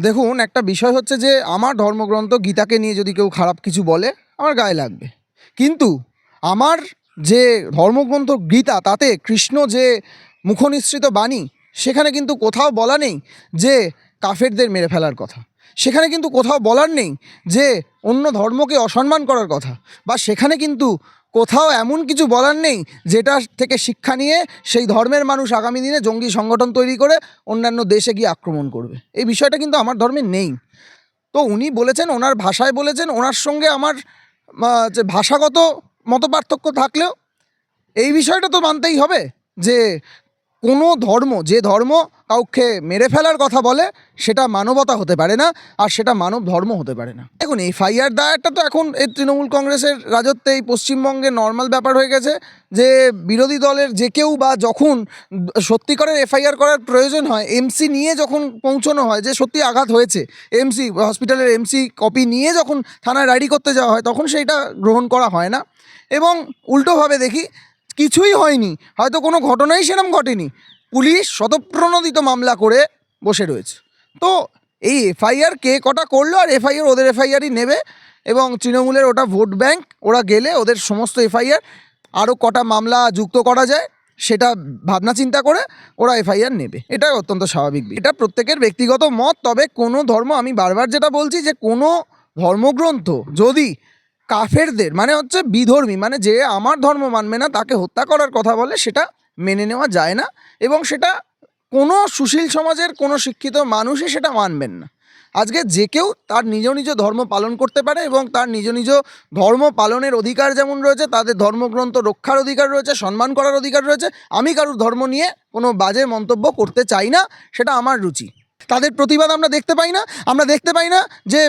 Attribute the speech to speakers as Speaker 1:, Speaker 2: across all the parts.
Speaker 1: দেখুন, একটা বিষয় হচ্ছে যে, আমার ধর্মগ্রন্থ গীতাকে নিয়ে যদি কেউ খারাপ কিছু বলে, আমার গায়ে লাগবে। কিন্তু আমার যে ধর্মগ্রন্থ গীতা, তাতে কৃষ্ণ যে মুখনিসৃত বাণী, সেখানে কিন্তু কোথাও বলা নেই যে, কাফেরদের মেরে ফেলার কথা। সেখানে কিন্তু কোথাও বলার নেই যে, অন্য ধর্মকে অসম্মান করার কথা। বা সেখানে কিন্তু কোথাও এমন কিছু বলার নেই যেটা থেকে শিক্ষা নিয়ে সেই ধর্মের মানুষ আগামী দিনে জঙ্গি সংগঠন তৈরি করে অন্যান্য দেশে গিয়ে আক্রমণ করবে। এই বিষয়টা কিন্তু আমার ধর্মে নেই। তো উনি বলেছেন, ওনার ভাষায় বলেছেন, ওনার সঙ্গে আমার যে ভাষাগত মত পার্থক্য থাকলেও এই বিষয়টা তো মানতেই হবে যে কোনো ধর্ম, যে ধর্ম কাউকে মেরে ফেলার কথা বলে, সেটা মানবতা হতে পারে না, আর সেটা মানব ধর্ম হতে পারে না। দেখুন এফআইআর দায়েরটা তো এখন এই তৃণমূল কংগ্রেসের রাজত্বে এই পশ্চিমবঙ্গে নর্মাল ব্যাপার হয়ে গেছে যে বিরোধী দলের যে কেউ বা যখন সত্যিকারের এফআইআর করার প্রয়োজন হয় এমসি নিয়ে যখন পৌঁছানো হয়, যে সত্যি আঘাত হয়েছে এমসি হসপিটালের এমসি কপি নিয়ে যখন থানায় ডায়েরি করতে যাওয়া হয়, তখন সেইটা গ্রহণ করা হয় না। এবং উল্টোভাবে দেখি কিছুই হয়নি। হয়তো কোনো ঘটনাই সেরকম ঘটেনি। পুলিশ শতপ্রণোদিত মামলা করে বসে রয়েছে। তো এই এফআইআর কে কটা করল আর এফআইআর ওদের এফআইআরই নেবে এবং তৃণমূলের ওটা ভোট ব্যাংক, ওরা গেলে ওদের সমস্ত এফআইআর আরও কটা মামলা যুক্ত করা যায় সেটা ভাবনা চিন্তা করে ওরা এফআইআর নেবে। এটা অত্যন্ত স্বাভাবিক এটা প্রত্যেকের ব্যক্তিগত মত, তবে কোনো ধর্ম, আমি বারবার যেটা বলছি যে কোনো ধর্মগ্রন্থ যদি কাফেরদের মানে হচ্ছে বিধর্মী মানে যে আমার ধর্ম মানবে না, তাকে হত্যা করার কথা বলে, সেটা মেনে নেওয়া যায় না এবং সেটা কোনো সুশীল সমাজের, কোনো শিক্ষিত মানুষই সেটা মানবেন না। আজকে যে কেউ তার নিজ নিজ ধর্ম পালন করতে পারে এবং তার নিজ নিজ ধর্ম পালনের অধিকার যেমন রয়েছে, তাদের ধর্মগ্রন্থ রক্ষার অধিকার রয়েছে, সম্মান করার অধিকার রয়েছে, আমি কারোর ধর্ম নিয়ে কোনো বাজে মন্তব্য করতে চাই না, সেটা আমার রুচি। তাদের প্রতিবাদ আমরা দেখতে পাই না। আমরা দেখতে পাই না যে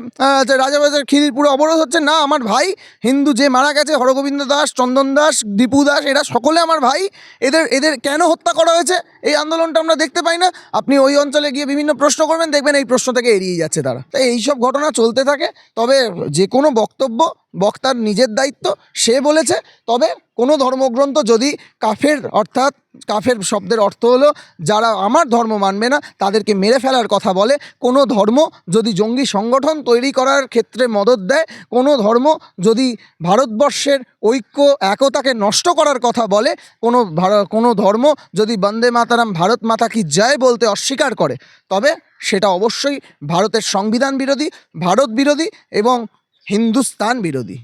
Speaker 1: রাজাবাজার খিদির পুরো অবরোধ হচ্ছে। না, আমার ভাই হিন্দু যে মারা গেছে, হরগোবিন্দ দাস, চন্দন দাস, দীপু দাস, এরা সকলে আমার ভাই। এদের এদের কেন হত্যা করা হয়েছে? এই আন্দোলনটা আমরা দেখতে পাই না। আপনি ওই অঞ্চলে গিয়ে বিভিন্ন প্রশ্ন করবেন, দেখবেন এই প্রশ্ন থেকে এড়িয়ে যাচ্ছে তারা। তাই এইসব ঘটনা চলতে থাকে। তবে যে কোনো বক্তব্য বক্তার নিজের দায়িত্ব, সে বলেছে, তবে কোনো ধর্মগ্রন্থ যদি কাফের অর্থাৎ কাফের শব্দের অর্থ হলো, যারা আমার ধর্ম মানবে না, তাদেরকে মেরে ফেলার কথা বলে, কোনো ধর্ম যদি জঙ্গি সংগঠন তৈরি করার ক্ষেত্রে মদত দেয়, কোনো ধর্ম যদি ভারতবর্ষের ঐক্য, একতাকে নষ্ট করার কথা বলে, কোনো কোনো ধর্ম যদি বন্দে মাতারাম, ভারত মাতা কি জয় বলতে অস্বীকার করে, তবে সেটা অবশ্যই ভারতের সংবিধান বিরোধী, ভারত বিরোধী এবং হিন্দুস্তান বিরোধী।